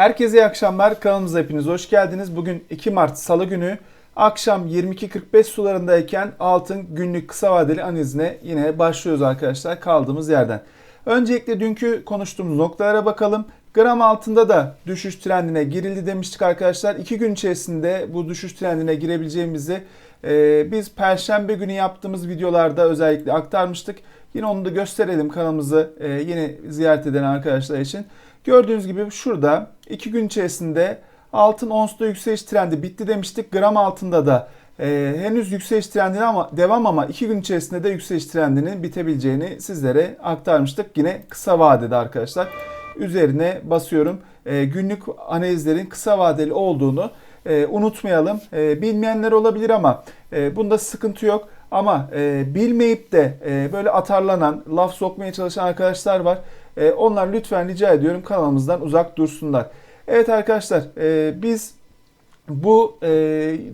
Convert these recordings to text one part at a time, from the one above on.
Herkese iyi akşamlar. Kanalımıza hepiniz hoş geldiniz. Bugün 2 Mart Salı günü akşam 22.45 sularındayken altın günlük kısa vadeli analizine yine başlıyoruz arkadaşlar kaldığımız yerden. Öncelikle dünkü konuştuğumuz noktalara bakalım. Gram altında da düşüş trendine girildi demiştik arkadaşlar. 2 gün içerisinde bu düşüş trendine girebileceğimizi e, biz perşembe günü yaptığımız videolarda özellikle aktarmıştık. Yine onu da gösterelim kanalımızı e, yeni ziyaret eden arkadaşlar için. Gördüğünüz gibi şurada 2 gün içerisinde altın onsta yükseliş trendi bitti demiştik. Gram altında da e, henüz yükseliş trendine ama devam ama 2 gün içerisinde de yükseliş trendinin bitebileceğini sizlere aktarmıştık. Yine kısa vadede arkadaşlar. Üzerine basıyorum. E, günlük analizlerin kısa vadeli olduğunu e, unutmayalım. E, bilmeyenler olabilir ama e, bunda sıkıntı yok. Ama e, bilmeyip de e, böyle atarlanan, laf sokmaya çalışan arkadaşlar var. E, onlar lütfen rica ediyorum kanalımızdan uzak dursunlar. Evet arkadaşlar e, biz bu e,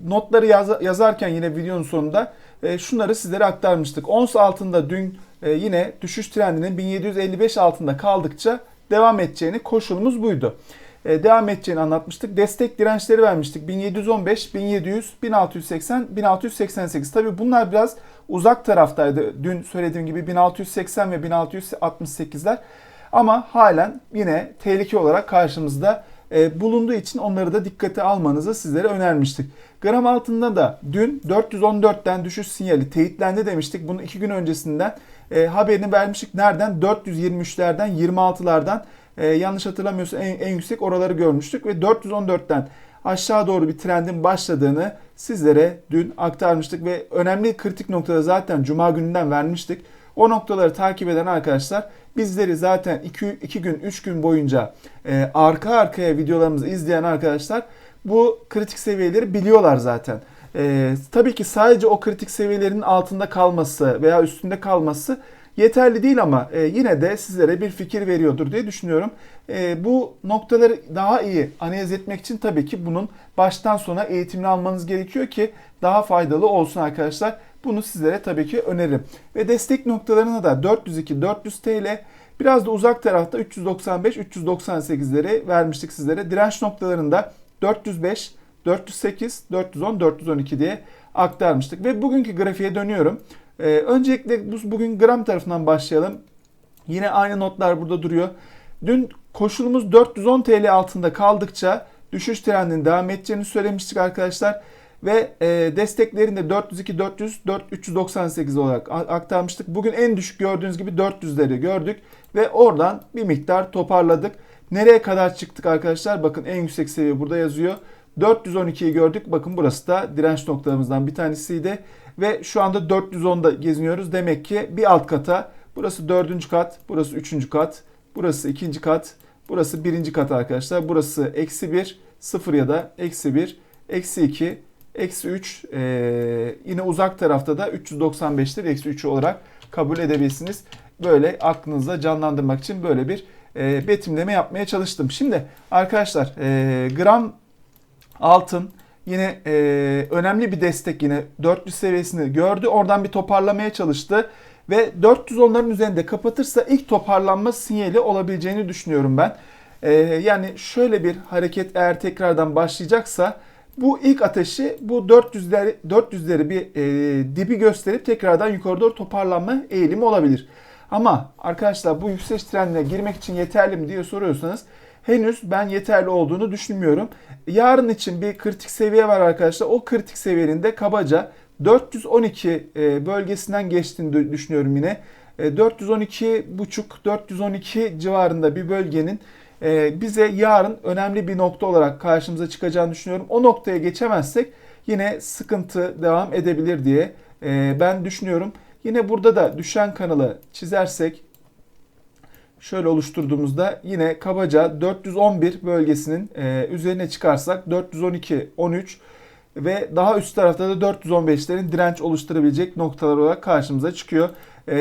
notları yaz, yazarken yine videonun sonunda e, şunları sizlere aktarmıştık. Ons altında dün e, yine düşüş trendinin 1755 altında kaldıkça devam edeceğini koşulumuz buydu. E, devam edeceğini anlatmıştık. Destek dirençleri vermiştik. 1715, 1700, 1680, 1688. Tabi bunlar biraz uzak taraftaydı. Dün söylediğim gibi 1680 ve 1668'ler. Ama halen yine tehlike olarak karşımızda e, bulunduğu için onları da dikkate almanızı sizlere önermiştik. Gram altında da dün 414'ten düşüş sinyali teyitlendi demiştik. Bunu iki gün öncesinden e, haberini vermiştik. Nereden? 423'lerden 26'lardan e, yanlış hatırlamıyorsam en, en yüksek oraları görmüştük ve 414'ten aşağı doğru bir trendin başladığını sizlere dün aktarmıştık ve önemli kritik noktada zaten cuma gününden vermiştik. O noktaları takip eden arkadaşlar bizleri zaten 2 gün 3 gün boyunca e, arka arkaya videolarımızı izleyen arkadaşlar bu kritik seviyeleri biliyorlar zaten. E, tabii ki sadece o kritik seviyelerin altında kalması veya üstünde kalması yeterli değil ama e, yine de sizlere bir fikir veriyordur diye düşünüyorum. E, bu noktaları daha iyi analiz etmek için tabii ki bunun baştan sona eğitimini almanız gerekiyor ki daha faydalı olsun arkadaşlar. Bunu sizlere tabii ki öneririm. Ve destek noktalarına da 402 400 TL biraz da uzak tarafta 395 398'leri vermiştik sizlere. Direnç noktalarında 405 408 410 412 diye aktarmıştık. Ve bugünkü grafiğe dönüyorum. Ee, öncelikle bu, bugün gram tarafından başlayalım. Yine aynı notlar burada duruyor. Dün koşulumuz 410 TL altında kaldıkça düşüş trendinin devam edeceğini söylemiştik arkadaşlar. Ve e, desteklerini de 402, 400, 4, 398 olarak aktarmıştık. Bugün en düşük gördüğünüz gibi 400'leri gördük. Ve oradan bir miktar toparladık. Nereye kadar çıktık arkadaşlar? Bakın en yüksek seviye burada yazıyor. 412'yi gördük. Bakın burası da direnç noktalarımızdan bir tanesiydi. Ve şu anda 410'da geziniyoruz. Demek ki bir alt kata burası dördüncü kat, burası üçüncü kat, burası ikinci kat, burası birinci kat arkadaşlar. Burası eksi 1, 0 ya da eksi 1, eksi 2, eksi 3 e, yine uzak tarafta da 395'tir. Eksi 3 olarak kabul edebilirsiniz. Böyle aklınızda canlandırmak için böyle bir e, betimleme yapmaya çalıştım. Şimdi arkadaşlar e, gram altın yine e, önemli bir destek yine 400 seviyesini gördü. Oradan bir toparlamaya çalıştı. Ve 400 onların üzerinde kapatırsa ilk toparlanma sinyali olabileceğini düşünüyorum ben. E, yani şöyle bir hareket eğer tekrardan başlayacaksa bu ilk ateşi bu 400'leri 400'leri bir e, dibi gösterip tekrardan yukarı doğru toparlanma eğilimi olabilir. Ama arkadaşlar bu yükseliş trendine girmek için yeterli mi diye soruyorsanız henüz ben yeterli olduğunu düşünmüyorum. Yarın için bir kritik seviye var arkadaşlar. O kritik seviyenin de kabaca 412 e, bölgesinden geçtiğini düşünüyorum yine. 412 e, buçuk 412 civarında bir bölgenin e, bize yarın önemli bir nokta olarak karşımıza çıkacağını düşünüyorum. O noktaya geçemezsek yine sıkıntı devam edebilir diye ben düşünüyorum. Yine burada da düşen kanalı çizersek şöyle oluşturduğumuzda yine kabaca 411 bölgesinin e, üzerine çıkarsak 412, 13 ve daha üst tarafta da 415'lerin direnç oluşturabilecek noktalar olarak karşımıza çıkıyor. E,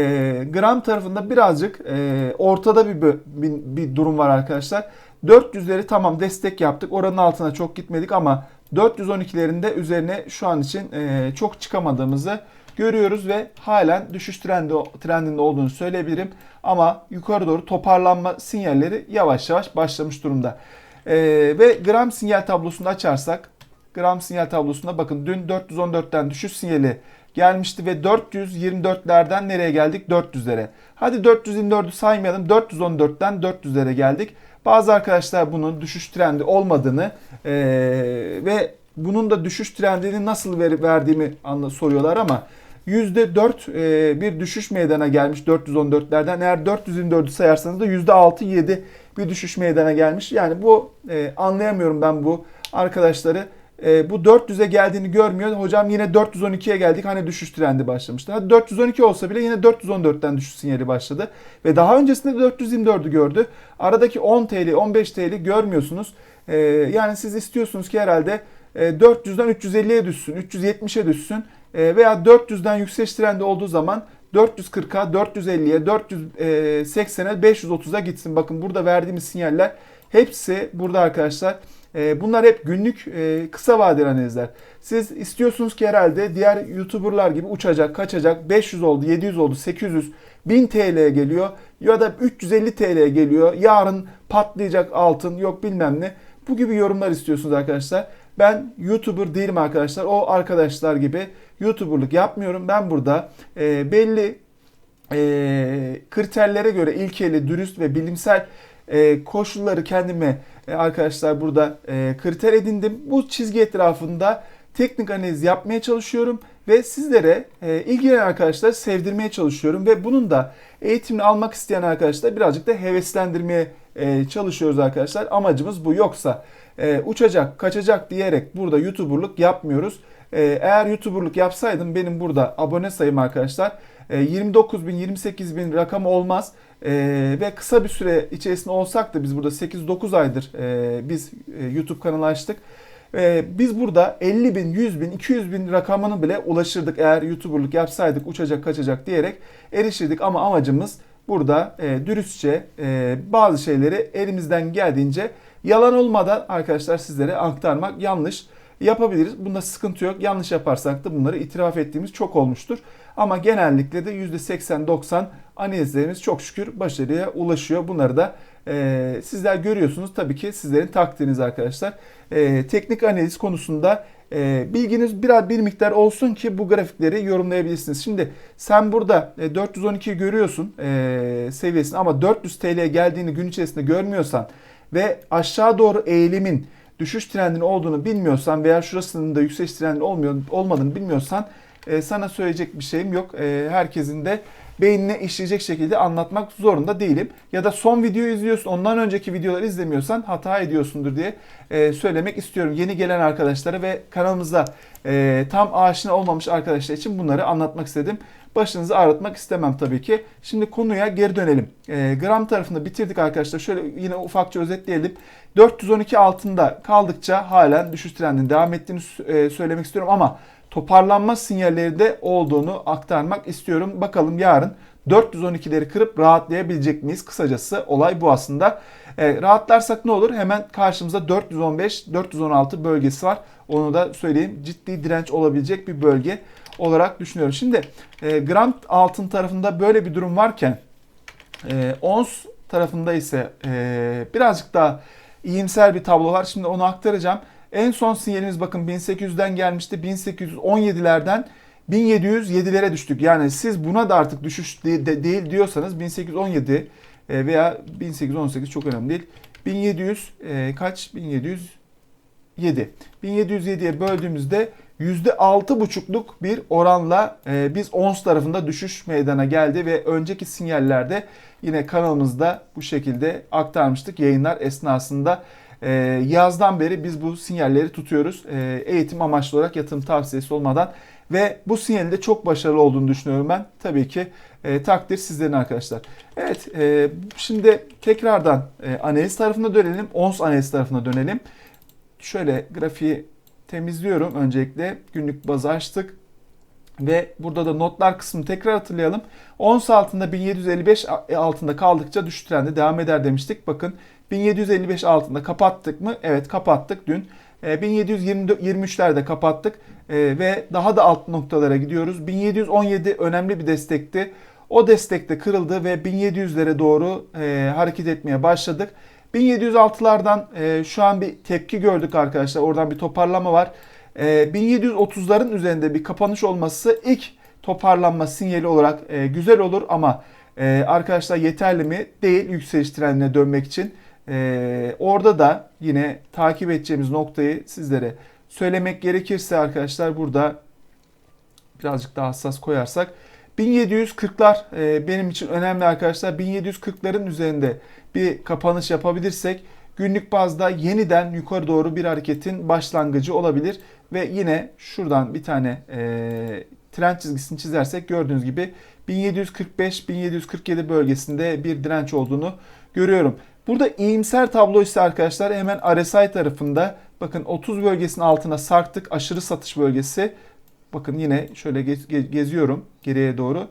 gram tarafında birazcık e, ortada bir, bir, bir durum var arkadaşlar. 400'leri tamam destek yaptık. Oranın altına çok gitmedik ama 412'lerin de üzerine şu an için e, çok çıkamadığımızı görüyoruz ve halen düşüş trendi, trendinde olduğunu söyleyebilirim. Ama yukarı doğru toparlanma sinyalleri yavaş yavaş başlamış durumda. E, ve gram sinyal tablosunu açarsak gram sinyal tablosunda bakın dün 414'ten düşüş sinyali gelmişti ve 424'lerden nereye geldik? 400'lere. Hadi 424'ü saymayalım. 414'ten 400'lere geldik. Bazı arkadaşlar bunun düşüş trendi olmadığını e, ve bunun da düşüş trendini nasıl ver, verdiğimi anla, soruyorlar ama %4 e, bir düşüş meydana gelmiş 414'lerden. Eğer 424'ü sayarsanız da %6-7 bir düşüş meydana gelmiş. Yani bu e, anlayamıyorum ben bu arkadaşları. E, bu 400'e geldiğini görmüyor. Hocam yine 412'ye geldik. Hani düşüş trendi başlamıştı. Hadi 412 olsa bile yine 414'ten düşüş sinyali başladı. Ve daha öncesinde 424'ü gördü. Aradaki 10 TL, 15 TL görmüyorsunuz. E, yani siz istiyorsunuz ki herhalde e, 400'den 350'ye düşsün, 370'e düşsün. E, veya 400'den yükseliş trendi olduğu zaman 440'a, 450'ye, 480'e, 530'a gitsin. Bakın burada verdiğimiz sinyaller hepsi burada arkadaşlar. E, bunlar hep günlük e, kısa vadeli analizler. Siz istiyorsunuz ki herhalde diğer YouTuber'lar gibi uçacak, kaçacak. 500 oldu, 700 oldu, 800, 1000 TL geliyor ya da 350 TL geliyor. Yarın patlayacak altın yok bilmem ne. Bu gibi yorumlar istiyorsunuz arkadaşlar. Ben YouTuber değilim arkadaşlar. O arkadaşlar gibi YouTuber'lık yapmıyorum. Ben burada e, belli e, kriterlere göre ilkeli, dürüst ve bilimsel koşulları kendime arkadaşlar burada e, kriter edindim. Bu çizgi etrafında teknik analiz yapmaya çalışıyorum ve sizlere e, ilgilenen arkadaşlar sevdirmeye çalışıyorum ve bunun da eğitimini almak isteyen arkadaşlar birazcık da heveslendirmeye e, çalışıyoruz arkadaşlar. Amacımız bu. Yoksa e, uçacak, kaçacak diyerek burada YouTuber'lık yapmıyoruz. E, eğer YouTuber'lık yapsaydım benim burada abone sayım arkadaşlar 29 bin 28 bin rakam olmaz e, ve kısa bir süre içerisinde olsak da biz burada 8-9 aydır e, biz e, YouTube kanalı açtık. E, biz burada 50 bin, 100 bin, 200 bin rakamını bile ulaşırdık eğer YouTuber'lık yapsaydık uçacak kaçacak diyerek erişirdik ama amacımız burada e, dürüstçe e, bazı şeyleri elimizden geldiğince yalan olmadan arkadaşlar sizlere aktarmak yanlış yapabiliriz. Bunda sıkıntı yok. Yanlış yaparsak da bunları itiraf ettiğimiz çok olmuştur. Ama genellikle de %80-90 analizlerimiz çok şükür başarıya ulaşıyor. Bunları da e, sizler görüyorsunuz. Tabii ki sizlerin takdiriniz arkadaşlar. E, teknik analiz konusunda e, bilginiz biraz bir miktar olsun ki bu grafikleri yorumlayabilirsiniz. Şimdi sen burada e, 412 görüyorsun e, seviyesini ama 400 TL geldiğini gün içerisinde görmüyorsan ve aşağı doğru eğilimin düşüş trendinin olduğunu bilmiyorsan veya şurasının da yükseliş trendinin olmuyor, olmadığını bilmiyorsan e, sana söyleyecek bir şeyim yok. E, herkesin de beynine işleyecek şekilde anlatmak zorunda değilim. Ya da son videoyu izliyorsun, ondan önceki videoları izlemiyorsan hata ediyorsundur diye e, söylemek istiyorum. Yeni gelen arkadaşlara ve kanalımıza e, tam aşina olmamış arkadaşlar için bunları anlatmak istedim. Başınızı ağrıtmak istemem tabii ki. Şimdi konuya geri dönelim. E, gram tarafını bitirdik arkadaşlar. Şöyle yine ufakça özetleyelim. 412 altında kaldıkça halen düşüş trendinin devam ettiğini e, söylemek istiyorum ama toparlanma sinyalleri de olduğunu aktarmak istiyorum. Bakalım yarın 412'leri kırıp rahatlayabilecek miyiz? Kısacası olay bu aslında. E, rahatlarsak ne olur? Hemen karşımızda 415-416 bölgesi var. Onu da söyleyeyim. Ciddi direnç olabilecek bir bölge olarak düşünüyorum. Şimdi e, gram altın tarafında böyle bir durum varken e, ons tarafında ise e, birazcık daha iyimser bir tablo var. Şimdi onu aktaracağım. En son sinyalimiz bakın 1800'den gelmişti. 1817'lerden 1707'lere düştük. Yani siz buna da artık düşüş değil diyorsanız 1817 e, veya 1818 çok önemli değil. 1700 e, kaç? 1707. 1707'ye böldüğümüzde %6,5'luk bir oranla e, biz ons tarafında düşüş meydana geldi ve önceki sinyallerde yine kanalımızda bu şekilde aktarmıştık yayınlar esnasında. E, yazdan beri biz bu sinyalleri tutuyoruz. E, eğitim amaçlı olarak yatırım tavsiyesi olmadan ve bu sinyalin de çok başarılı olduğunu düşünüyorum ben. Tabii ki e, takdir sizlerin arkadaşlar. Evet e, şimdi tekrardan e, analiz tarafına dönelim. Ons analiz tarafına dönelim. Şöyle grafiği temizliyorum öncelikle. Günlük bazı açtık. Ve burada da notlar kısmını tekrar hatırlayalım. Ons altında 1755 altında kaldıkça düşüş trendi devam eder demiştik. Bakın 1755 altında kapattık mı? Evet kapattık dün. 1723'lerde e, kapattık e, ve daha da alt noktalara gidiyoruz. 1717 önemli bir destekti. O destekte kırıldı ve 1700'lere doğru e, hareket etmeye başladık. 1706'lardan e, şu an bir tepki gördük arkadaşlar. Oradan bir toparlama var. E, 1730'ların üzerinde bir kapanış olması ilk toparlanma sinyali olarak e, güzel olur ama e, arkadaşlar yeterli mi? Değil yükseliş trendine dönmek için. E, orada da yine takip edeceğimiz noktayı sizlere söylemek gerekirse arkadaşlar burada birazcık daha hassas koyarsak 1740'lar e, benim için önemli arkadaşlar. 1740'ların üzerinde bir kapanış yapabilirsek günlük bazda yeniden yukarı doğru bir hareketin başlangıcı olabilir ve yine şuradan bir tane e, trend çizgisini çizersek gördüğünüz gibi 1745-1747 bölgesinde bir direnç olduğunu görüyorum. Burada iyimser tablo ise arkadaşlar hemen RSI tarafında bakın 30 bölgesinin altına sarktık aşırı satış bölgesi. Bakın yine şöyle gez, geziyorum geriye doğru.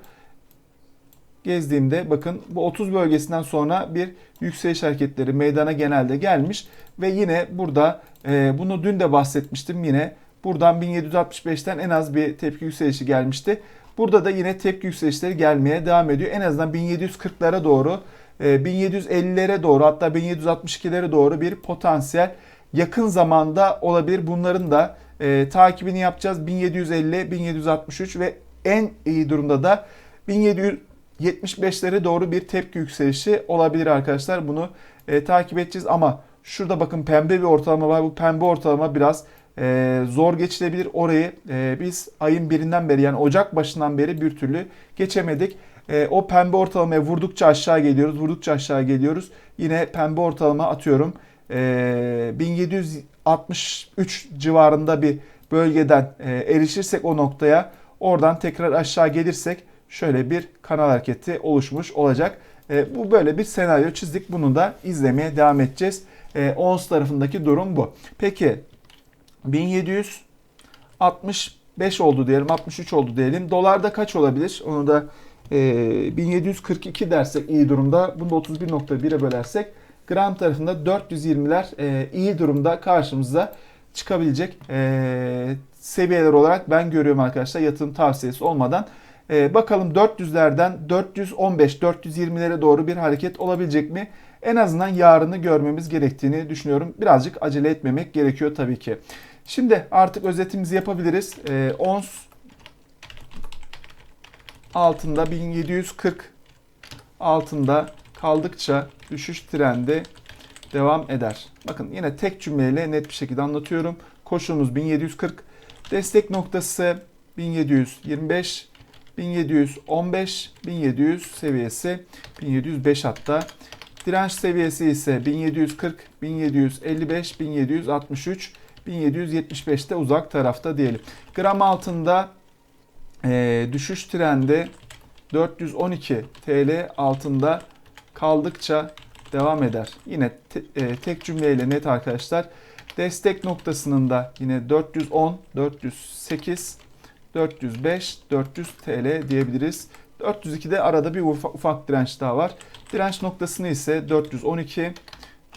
Gezdiğimde bakın bu 30 bölgesinden sonra bir yükseliş hareketleri meydana genelde gelmiş ve yine burada e, bunu dün de bahsetmiştim yine buradan 1765'ten en az bir tepki yükselişi gelmişti. Burada da yine tepki yükselişleri gelmeye devam ediyor. En azından 1740'lara doğru 1750'lere doğru hatta 1762'lere doğru bir potansiyel yakın zamanda olabilir. Bunların da e, takibini yapacağız. 1750, 1763 ve en iyi durumda da 1775'lere doğru bir tepki yükselişi olabilir arkadaşlar. Bunu e, takip edeceğiz ama şurada bakın pembe bir ortalama var. Bu pembe ortalama biraz e, zor geçilebilir. Orayı e, biz ayın birinden beri yani Ocak başından beri bir türlü geçemedik. E, o pembe ortalamaya vurdukça aşağı geliyoruz. Vurdukça aşağı geliyoruz. Yine pembe ortalama atıyorum. E, 1763 civarında bir bölgeden e, erişirsek o noktaya oradan tekrar aşağı gelirsek şöyle bir kanal hareketi oluşmuş olacak. E, bu böyle bir senaryo çizdik. Bunu da izlemeye devam edeceğiz. E, ONS tarafındaki durum bu. Peki 1765 oldu diyelim, 63 oldu diyelim. Dolarda kaç olabilir? Onu da e, 1742 dersek iyi durumda. Bunu da 31.1'e bölersek gram tarafında 420'ler e, iyi durumda karşımıza çıkabilecek e, seviyeler olarak ben görüyorum arkadaşlar yatırım tavsiyesi olmadan. E, bakalım 400'lerden 415-420'lere doğru bir hareket olabilecek mi? En azından yarını görmemiz gerektiğini düşünüyorum. Birazcık acele etmemek gerekiyor tabii ki. Şimdi artık özetimizi yapabiliriz. E, ons altında 1740 altında kaldıkça düşüş trendi devam eder. Bakın yine tek cümleyle net bir şekilde anlatıyorum. Koşulumuz 1740. Destek noktası 1725, 1715, 1700 seviyesi, 1705 hatta. Direnç seviyesi ise 1740, 1755, 1763, 1775'te uzak tarafta diyelim. Gram altında e, düşüş trendi 412 TL altında kaldıkça devam eder. Yine te, e, tek cümleyle net arkadaşlar. Destek noktasının da yine 410, 408, 405, 400 TL diyebiliriz. 402'de arada bir ufak, ufak direnç daha var. Direnç noktasını ise 412,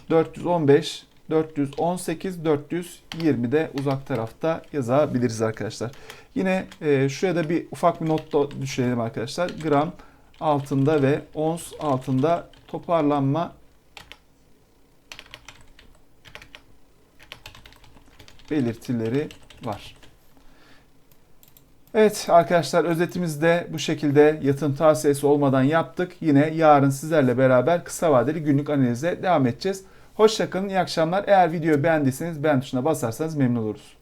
415, 418, 420'de uzak tarafta yazabiliriz arkadaşlar. Yine e, şuraya da bir ufak bir not da düşürelim arkadaşlar. Gram altında ve ons altında toparlanma belirtileri var. Evet arkadaşlar özetimizi de bu şekilde yatırım tavsiyesi olmadan yaptık. Yine yarın sizlerle beraber kısa vadeli günlük analize devam edeceğiz. Hoşçakalın, iyi akşamlar. Eğer videoyu beğendiyseniz beğen tuşuna basarsanız memnun oluruz.